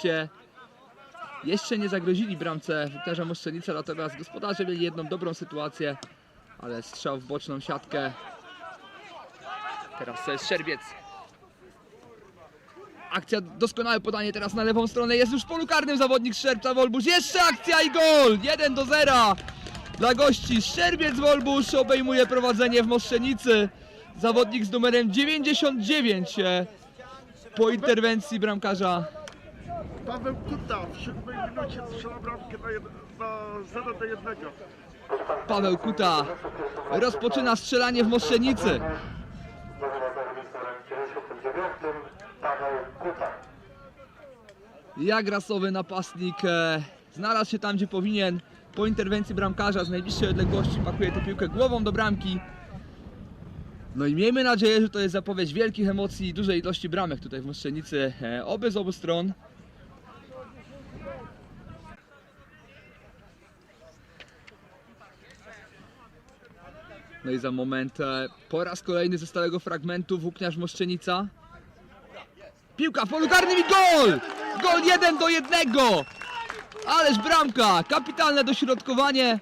goście jeszcze nie zagrozili bramce Wiktorza Moszczenica, natomiast gospodarze mieli jedną dobrą sytuację, ale strzał w boczną siatkę. Teraz e, Szczerbiec. Akcja, doskonałe podanie teraz na lewą stronę, jest już w polu karnym zawodnik Szczerbca Wolbusz, jeszcze akcja i gol! 1 do 0 dla gości. Szczerbiec Wolbusz obejmuje prowadzenie w Moszczenicy. Zawodnik z numerem 99 e, po interwencji bramkarza Paweł Kuta w siódmej minucie strzela bramkę na, na 0 do 1. Paweł Kuta rozpoczyna strzelanie w Moszczenicy. numerem 99 Paweł Kuta. Jak rasowy napastnik e, znalazł się tam, gdzie powinien. Po interwencji bramkarza z najbliższej odległości pakuje tę piłkę głową do bramki. No i miejmy nadzieję, że to jest zapowiedź wielkich emocji i dużej ilości bramek tutaj w Moszczenicy, e, oby z obu stron. No i za moment po raz kolejny ze stałego fragmentu włókniarz Moszczenica. Piłka w polu karnym i gol! Gol 1 do 1! Ależ bramka! Kapitalne dośrodkowanie.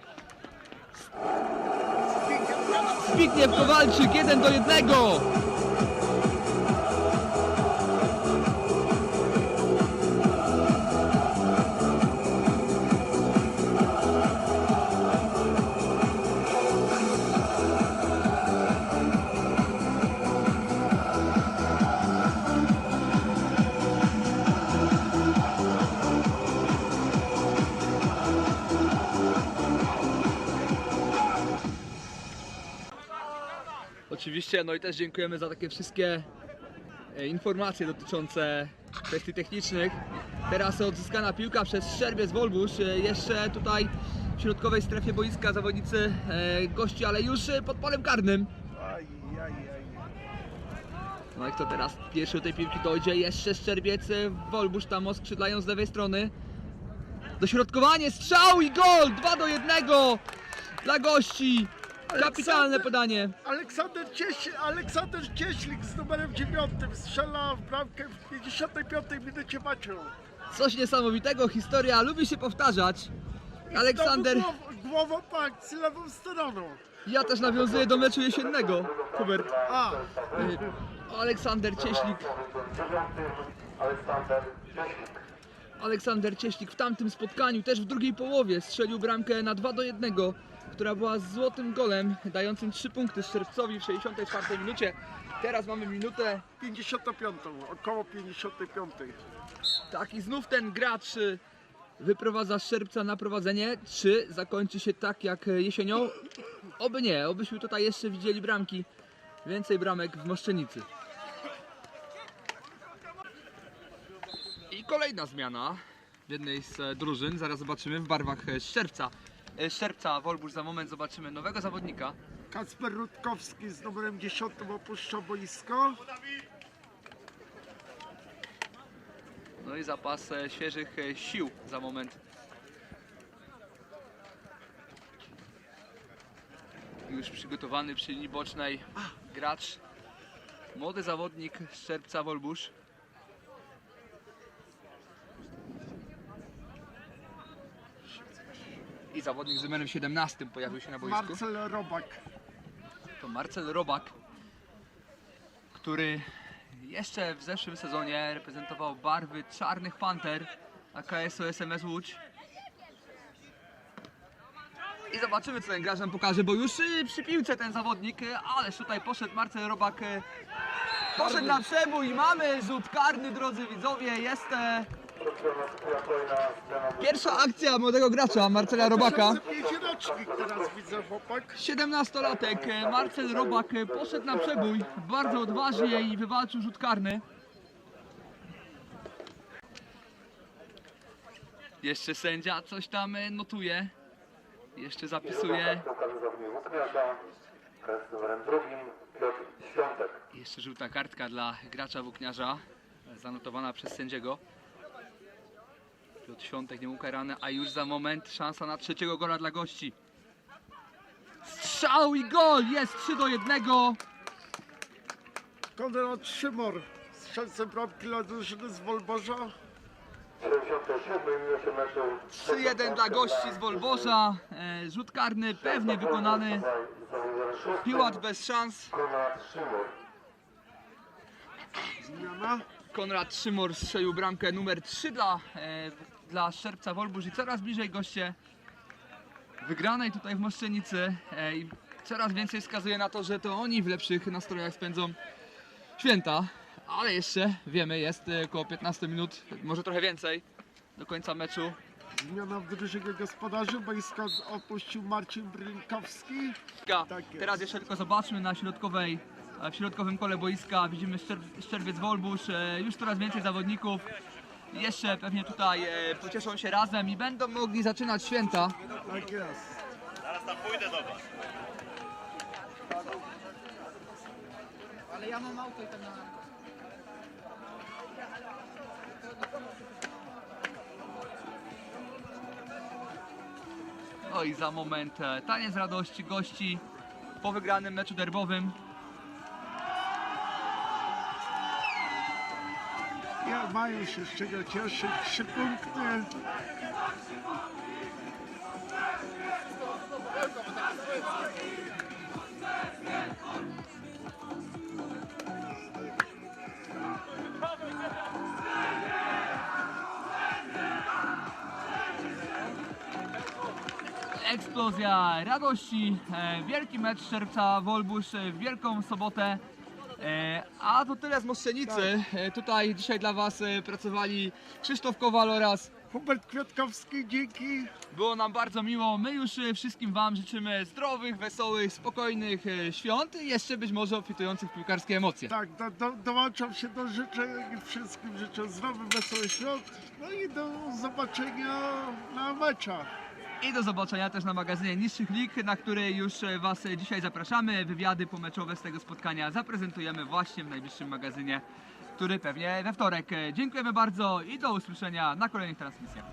Zbigniew Kowalczyk 1 do 1! Oczywiście, no i też dziękujemy za takie wszystkie e, informacje dotyczące kwestii technicznych. Teraz odzyskana piłka przez Szczerbiec Wolbusz. E, Jeszcze tutaj w środkowej strefie boiska zawodnicy e, gości, ale już pod polem karnym. No i kto teraz pierwszy do tej piłki dojdzie? Jeszcze Szczerbiec, Wolbusz tam skrzydlają z lewej strony. Dośrodkowanie, strzał i gol! 2 do 1 dla gości. Kapitalne podanie. Aleksander, Cieś... Aleksander Cieślik z numerem 9 strzela w bramkę w 55 minucie meczu. Coś niesamowitego, historia lubi się powtarzać. Aleksander, Znowu Głow, głową po akcji lewą stroną. ja też nawiązuję do meczu jesiennego. Hubert. A, Y, Aleksander Cieślik. Aleksander Cieślik. Aleksander Cieślik w tamtym spotkaniu, też w drugiej połowie, strzelił bramkę na 2 do 1, która była złotym golem, dającym 3 punkty Szczerpcowi w 64 minucie. Teraz mamy minutę. 55, około 55. Tak, i znów ten gracz y, wyprowadza Szczerbca na prowadzenie. Czy zakończy się tak jak y, jesienią? Oby nie, obyśmy tutaj jeszcze widzieli bramki. Więcej bramek w Moszczenicy. I kolejna zmiana w jednej z e, drużyn. Zaraz zobaczymy w barwach e, Szczerbca. E, Szczerbca, Wolbusz, za moment zobaczymy nowego zawodnika. Kacper Rutkowski z numerem 10 opuszcza boisko. No i zapas e, świeżych e, sił za moment. Już przygotowany przy linii bocznej gracz. Młody zawodnik Szczerbca Wolbusz. I zawodnik z numerem 17 pojawił się na boisku. Marcel Robak. To Marcel Robak, który jeszcze w zeszłym sezonie reprezentował barwy Czarnych Panter AKS-u SMS Łódź. I zobaczymy co ten gracz nam pokaże, bo już y, przy piłce ten zawodnik, y, ależ tutaj poszedł Marcel Robak, y, poszedł na przebój i mamy rzut karny drodzy widzowie, jest pierwsza akcja młodego gracza Marcela Robaka. 2005 rocznik teraz widzę chłopak. 17-latek e, Marcel Robak e, poszedł na przebój bardzo odważnie i wywalczył rzut karny. Jeszcze sędzia coś tam e, notuje. Jeszcze zapisuje. Jeszcze żółta kartka dla gracza włókniarza. Zanotowana przez sędziego. Piotr Świątek nie ukarany, a już za moment szansa na trzeciego gola dla gości. Strzał i gol! Jest 3 do 1. Konrad Szymor, strzelcem bramki dla drużyny z Wolborza. W 77 minucie meczu 3-1 dla gości z Wolborza. E, rzut karny pewnie wykonany. Piłacz bez szans. Zmiana. Konrad Szymor strzelił bramkę numer 3 dla, e, dla Szczerbca Wolbusz i coraz bliżej goście wygranej tutaj w Moszczenicy e, i coraz więcej wskazuje na to, że to oni w lepszych nastrojach spędzą święta, ale jeszcze wiemy, jest e, około 15 minut, może trochę więcej do końca meczu. Zmiana w drużynie gospodarzy. Boisko opuścił Marcin Brynkowski. Tak. Teraz jeszcze tylko zobaczmy na środkowej, w środkowym kole boiska widzimy Szczer- Szczerbiec Wolbusz, e, już coraz więcej zawodników. Jeszcze pewnie tutaj e, pocieszą się razem i będą mogli zaczynać święta. Tak jest. Ale ja mam auto i tam na... No i za moment e, taniec radości gości po wygranym meczu derbowym. Ja, mają się z czego cieszyć. Trzy punkty. Eksplozja radości, e, wielki mecz Szczerbca Wolbusz e, w Wielką Sobotę. E, A to tyle z Moszczenicy. E, Tutaj dzisiaj dla Was e, pracowali Krzysztof Kowal oraz Hubert Kwiatkowski, dzięki. Było nam bardzo miło. My już e, wszystkim Wam życzymy zdrowych, wesołych, spokojnych e, świąt i jeszcze być może obfitujących w piłkarskie emocje. Tak, do, do, dołączam się do życzeń i wszystkim życzę zdrowych, wesołych świąt. No i do zobaczenia na meczach. I do zobaczenia też na magazynie Niższych Lig, na który już e, Was e, dzisiaj zapraszamy. Wywiady pomeczowe z tego spotkania zaprezentujemy właśnie w najbliższym magazynie, który pewnie we wtorek. E, Dziękujemy bardzo i do usłyszenia na kolejnych transmisjach.